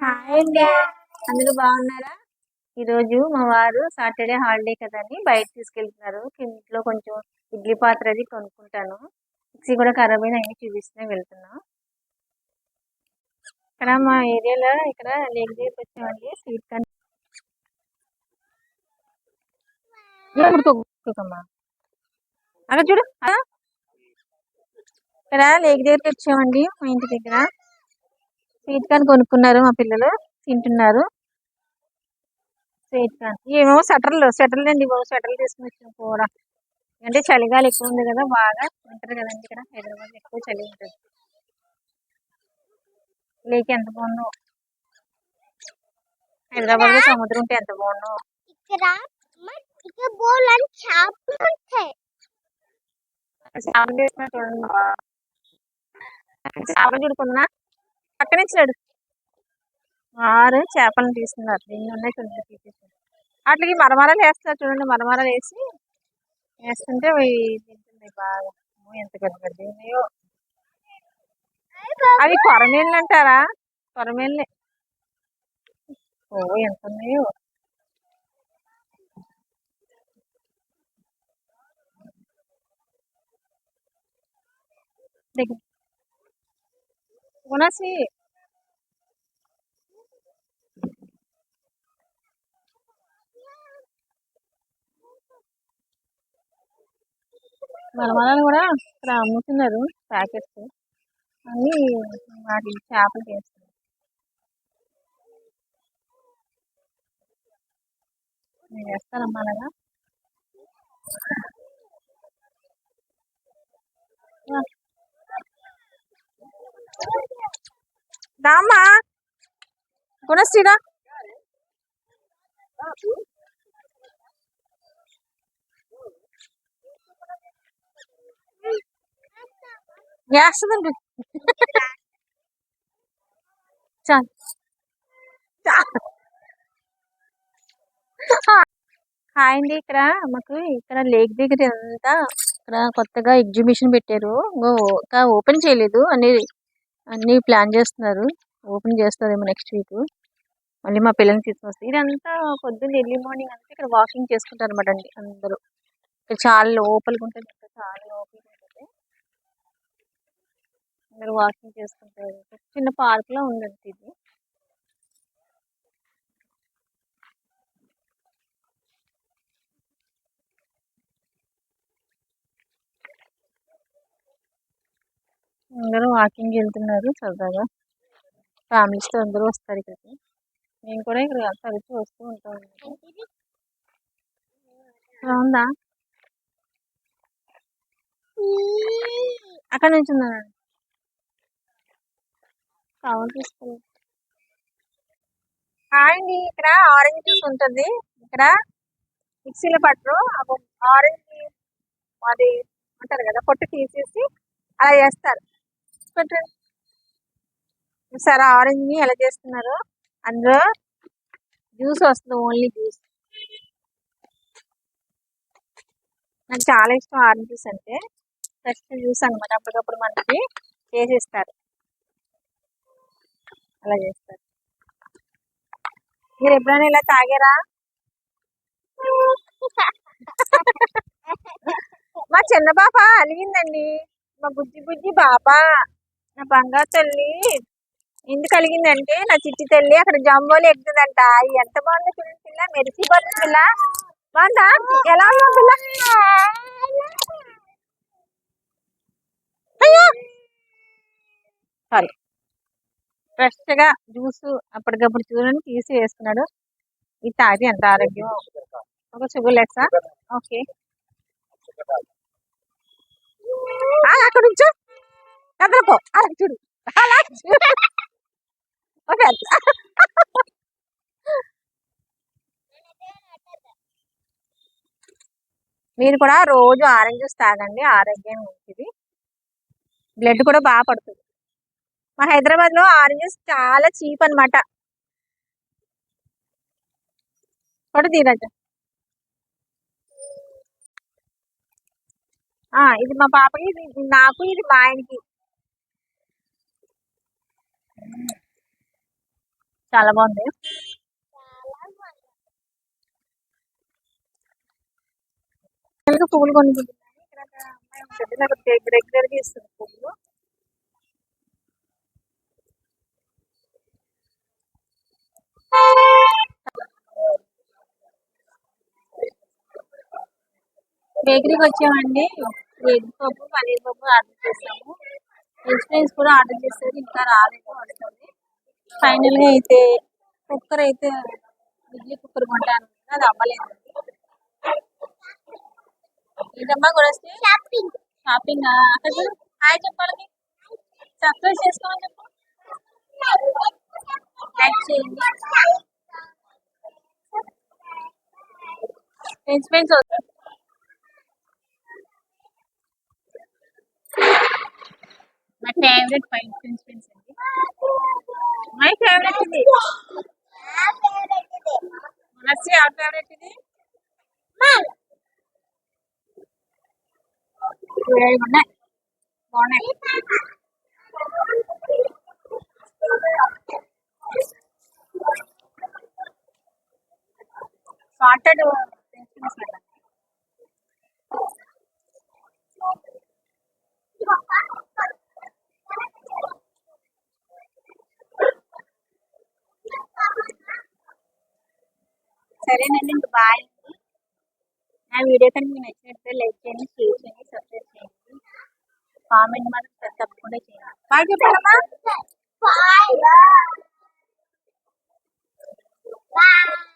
Hi అండి. అందరూ బాగున్నారా? ఈరోజు మా వారు సాటర్డే హాలిడే కదండి బయట తీసుకెళ్తున్నారు. ఇంట్లో కొంచెం ఇడ్లీ పాత్ర అది కొనుక్కుంటాను. మిక్సీ కూడా ఖరాబ్ అయిన అన్ని చూపిస్తూనే వెళ్తున్నా. ఇక్కడ మా ఏరియాలో ఇక్కడ లేక్ దగ్గరికి వచ్చామండి స్వీట్ అక్కడ చూడు? ఇక్కడ లేక్ దగ్గరికి వచ్చామండి మా ఇంటి దగ్గర. స్వీట్ కార్న్ కొనుక్కున్నారు మా పిల్లలు. తింటున్నారు. Sweet corn. ఏమో స్వెటర్లు స్వెటర్లు అండి బాబు స్వెటర్లు తీసుకుని వచ్చాం కూడా అంటే చలిగాలి ఎక్కువ ఉంది కదా బాగా వింటర్ కదండి ఇక్కడ. హైదరాబాద్ ఎక్కువ చలి ఉంటుంది. లేక్ ఎంత బాగుందో. హైదరాబాద్లో సముద్రం ఉంటే ఎంత బాగుందో. చేపలు ఉంటాయి. పక్క నుంచి చూడండి చేపలు ఆరు చేపలను తీసుకున్నారు ఎన్ని ఉన్నాయి చూడండి తీసేసారు. వాటికి మరమరాలు వేస్తారు చూడండి మరమరాలు వేసి వేస్తుంటే తింటున్నాయి బాగా. ఎంత పెద్ద పెద్ద ఉన్నాయో. అవి కొరమేళ్ళు అంటారా? కొరమేళ్ళే ఓ ఎంత ఉన్నాయో. దగ్గర ఉనసి మలమలాలు కూడా ఇక్కడ అమ్ముతున్నారు ప్యాకెట్స్. అన్ని వాటి చేపలు చేస్తారు మీరు చేస్తారమ్మా అలాగా. ఆ. రామ్మా. గుణశ్రీరా వేస్తుందండి చాలు హాయ్ అండి ఇక్కడ మాకు ఇక్కడ లేక్ దగ్గర అంతా ఇక్కడ కొత్తగా ఎగ్జిబిషన్ పెట్టారు. ఇంకా ఓపెన్ చేయలేదు అనేది అన్ని ప్లాన్ చేస్తున్నారు. ఓపెన్ చేస్తారేమో నెక్స్ట్ వీక్ మళ్ళీ మా పిల్లల్ని తీసుకొస్తారు. ఇదంతా పొద్దున్న ఎర్లీ మార్నింగ్ అంతా ఇక్కడ వాకింగ్ చేసుకుంటారు అనమాట అండి అందరూ. ఇక్కడ చాలా లోపలికి ఉంటుంది ఇక్కడ చాలా లోపలికి ఉంటుంది. అందరూ వాకింగ్ చేసుకుంటారు. చిన్న పార్క్లో ఉందండి ఇది. అందరూ వాకింగ్ వెళ్తున్నారు సరదాగా ఫ్యామిలీస్తో అందరూ వస్తారు ఇక్కడికి. నేను కూడా ఇక్కడ తరచూ వస్తూ ఉంటాను ఇలా ఉందా అక్కడ నుంచి ఉందా? కావాలి తీసుకోవాలి అండి ఇక్కడ ఆరెంజ్ జ్యూస్ ఉంటుంది. ఇక్కడ మిక్సీలో పట్టరు. ఆరెంజ్ అది అంటారు కదా పొట్టు తీసేసి అలా చేస్తారు. పెట్టండి సరే ఆరెంజ్ని ఎలా చేస్తున్నారు అందులో జ్యూస్ వస్తుంది ఓన్లీ జ్యూస్. నాకు చాలా ఇష్టం ఆరెంజ్ జ్యూస్ అంటే. ఫ్రెష్ జ్యూస్ అనమాట అప్పటికప్పుడు మనకి చేసిస్తారు. అలా చేస్తారు. మీరు ఎప్పుడైనా ఇలా తాగారా? మా చిన్న పాప అలిగిందండి. మా బుజ్జి బుజ్జి బాబా నా బంగారు తల్లి ఎందుకు కలిగిందంటే నా చిట్టి తల్లి అక్కడ జంబోలు ఎక్కుతుందంట ఎంత బాగుందో చూడండి పిల్ల మెరిసిపోతుంది పిల్ల. బాగుందా? ఎలా ఉందా పిల్ల? సారీ ఫ్రెష్గా జ్యూస్ అప్పటికప్పుడు చూడండి తీసి వేసుకున్నాడు. ఇది తాగితే ఎంత ఆరోగ్యం? ఒక షుగర్ లెక్సా ఓకే అక్కడ నుంచో కదలకో అలా చూడు. అలా చూడు. ఓకే. మీరు కూడా రోజు ఆరెంజ్ జ్యూస్ తాగండి. ఆరోగ్యం మంచిది. బ్లడ్ కూడా బాగా పడుతుంది. మా హైదరాబాద్లో ఆరెంజ్ ఆరెంజెస్ చాలా చీప్ అన్నమాట. పడు తీరట ఇది మా పాపకి ఇది ఇది నాకు ఇది మా ఆయనకి. చాలా బాగుంది. పువ్వులు కొనుక్కుంటున్నాను. ఇక్కడ అమ్మాయి ఉంటుంది. నాకు ఇస్తుంది పువ్వులు బేకరీకి వచ్చామండి. ఎగ్ పప్పు పన్నీర్ పప్పు ఆర్డర్ చేసాము. ఫ్రెంచ్ ఫ్రైస్ కూడా ఆర్డర్ చేసేది ఇంకా రాలేదు. ఫైనల్గా అయితే కుక్కర్ అయితే ఇడ్లీ కుక్కర్ కొంటాను. అది అవ్వలేదు. ఏంటమ్మా కూడా షాపింగ్ షాపింగ్ అక్కడ హాయ్ చెప్పాలి. సబ్స్క్రైబ్ చేసుకోమని చెప్పు. లైక్ చేయండి. ఫ్రెంచ్ ఫ్రైస్ వద్దు. My favourite five French fries అండి. మై ఫేవరెట్ ఇది? మనసి ఆ ఫేవరెట్ ఇది? ఉన్నాయి బాగున్నాయి. సాల్టెడ్ సరేనండి ఇంక బాయ్ నా వీడియో కనుక మీకు నచ్చినట్లయితే లైక్ చేయండి షేర్ చేయండి సబ్స్క్రైబ్ చేయండి కామెంట్ మాత్రం తప్పకుండా చేయండి బాయ్. Bye.